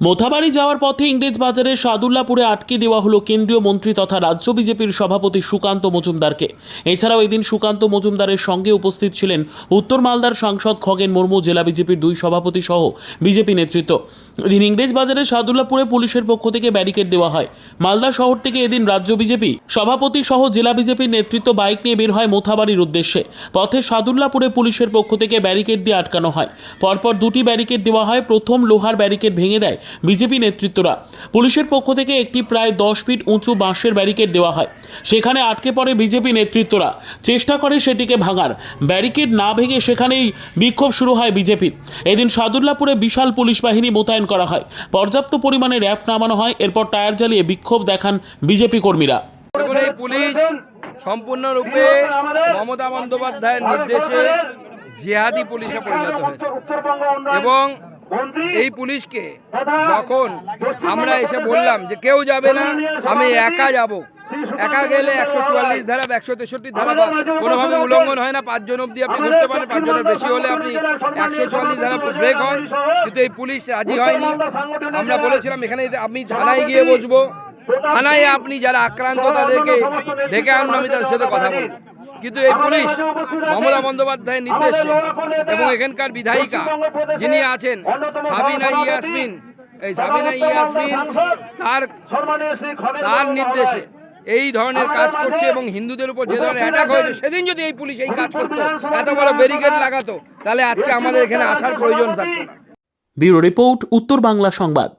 মোথাবাড়ি যাওয়ার পথে ইংরেজ বাজারের সাদুল্লাপুরে আটকে দেওয়া হলো কেন্দ্রীয় মন্ত্রী তথা রাজ্য বিজেপির সভাপতি সুকান্ত মজুমদারকে। এছাড়াও এদিন সুকান্ত মজুমদারের সঙ্গে উপস্থিত ছিলেন উত্তর মালদার সাংসদ খগেন মুর্মু, জেলা বিজেপির দুই সভাপতি সহ বিজেপি নেতৃত্ব। এদিন ইংরেজ বাজারের সাদুল্লাপুরে পুলিশের পক্ষ থেকে ব্যারিকেড দেওয়া হয়। মালদা শহর থেকে এদিন রাজ্য বিজেপি সভাপতি সহ জেলা বিজেপির নেতৃত্ব বাইক নিয়ে বের হয় মোথাবাড়ির উদ্দেশ্যে। পথে সাদুল্লাপুরে পুলিশের পক্ষ থেকে ব্যারিকেড দিয়ে আটকানো হয়। পরপর দুটি ব্যারিকেড দেওয়া হয়। প্রথম লোহার ব্যারিকেড ভেঙে দেয়। বিজেপি নেতৃত্বরা। পুলিশের পক্ষ থেকে একটি প্রায় দশ ফিট উঁচু বাঁশের ব্যারিকেড দেওয়া হয়। সেখানে আটকে পড়ে বিজেপি নেতৃত্বরা। চেষ্টা করে সেটিকে ভাঙার। ব্যারিকেড না ভেঙে সেখানেই বিক্ষোভ শুরু হয় বিজেপির এদিন সাদুল্লাপুরে বিশাল পুলিশ বাহিনী মোতায়েন করা হয়। পর্যাপ্ত পরিমাণে র্যাফ নামানো হয়। এরপর টায়ার জ্বালিয়ে বিক্ষোভ দেখান বিজেপি কর্মীরা। পুলিশ সম্পূর্ণরূপে মমতা বন্দ্যোপাধ্যায়ের নির্দেশে জেহাদি পুলিশে পরিণত হয়েছে। এবং এই পুলিশকে যখন আমরা এসে বললাম যে কেউ যাবে না আমি একা যাব। একা গেলে একশো চুয়াল্লিশ ধারা একশো তেষট্টি ধারা বা কোনোভাবে উল্লঙ্ঘন হয় না পাঁচজন অবধি আপনি ঘুরতে পারেন পাঁচজনের বেশি হলে আপনি একশো চুয়াল্লিশ ধারা ব্রেক হয় কিন্তু এই পুলিশ রাজি হয়নি। আমরা বলেছিলাম এখানে আমি থানায় গিয়ে বসবো। থানায় আপনি যারা আক্রান্ত তাদেরকে ডেকে আনুন আমি তাদের সাথে কথা বলব। কিন্তু এই পুলিশ মমতা বন্দ্যোপাধ্যায়ের নির্দেশে এবং এখানকার বিধায়িকা যিনি আছেন সাবিনা ইয়াসমিন এই সাবিনা ইয়াসমিন তার তার নির্দেশে এই ধরনের কাজ করছে এবং হিন্দুদের উপর যে ধরনের অ্যাটাক হয়েছে সেদিন যদি এই পুলিশ এই কাজ করতো এত বড় ব্যারিকেড লাগাতো তাহলে আজকে আমাদের এখানে আসার প্রয়োজন থাকতো। না ব্যুরো রিপোর্ট উত্তর বাংলা সংবাদ।